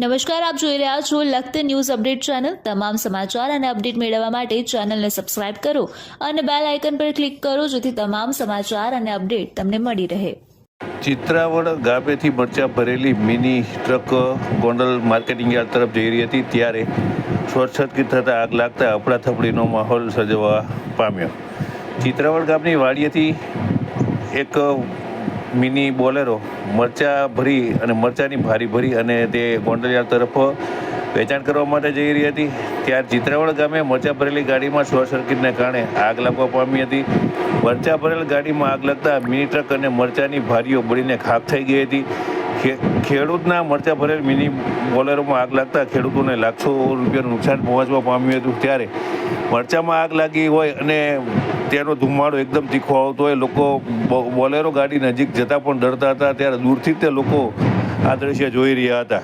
નમસ્કાર, આપ જોઈ રહ્યા છો લખત ન્યૂઝ અપડેટ ચેનલ. તમામ સમાચાર અને અપડેટ મેળવવા માટે ચેનલને સબસ્ક્રાઇબ કરો અને બેલ આઇકન પર ક્લિક કરો જેથી તમામ સમાચાર અને અપડેટ તમને મળી રહે. ચિત્રાવડ ગામેથી મરચા ભરેલી mini truck Gondal marketing yard તરફ જઈ રહી હતી. ત્યારે શોર્ટ સર્કિટ થતાં આગ લાગતા અફડાથફડીનો માહોલ સર્જવા પામ્યો. ચિત્રાવડ ગામની વાડીએથી એક મિની બોલેરો, મરચા ભરી અને મરચાની ભારી ભરી અને તે ગોંડલ તરફ વેચાણ કરવા માટે જઈ રહી હતી. ત્યારે ચિત્રાવળ ગામે મરચા ભરેલી ગાડીમાં શોર્ટ સર્કિટને કારણે આગ લાગવા પામી હતી. મરચા ભરેલ ગાડીમાં આગ લાગતા મિની ટ્રક અને મરચાની ભારીઓ બળીને ખાક થઈ ગઈ હતી. ખેડૂતના મરચા ભરેલ મિની બોલેરોમાં આગ લાગતા ખેડૂતોને લાખો રૂપિયાનું નુકસાન પહોંચવા પામ્યું હતું. ત્યારે મરચામાં આગ લાગી હોય અને તેનો ધુમાડો એકદમ તીખો આવતો હોય, લોકો બોલેરો ગાડી નજીક જતાં પણ ડરતા હતા. ત્યારે દૂરથી તે લોકો આ દ્રશ્ય જોઈ રહ્યા હતા.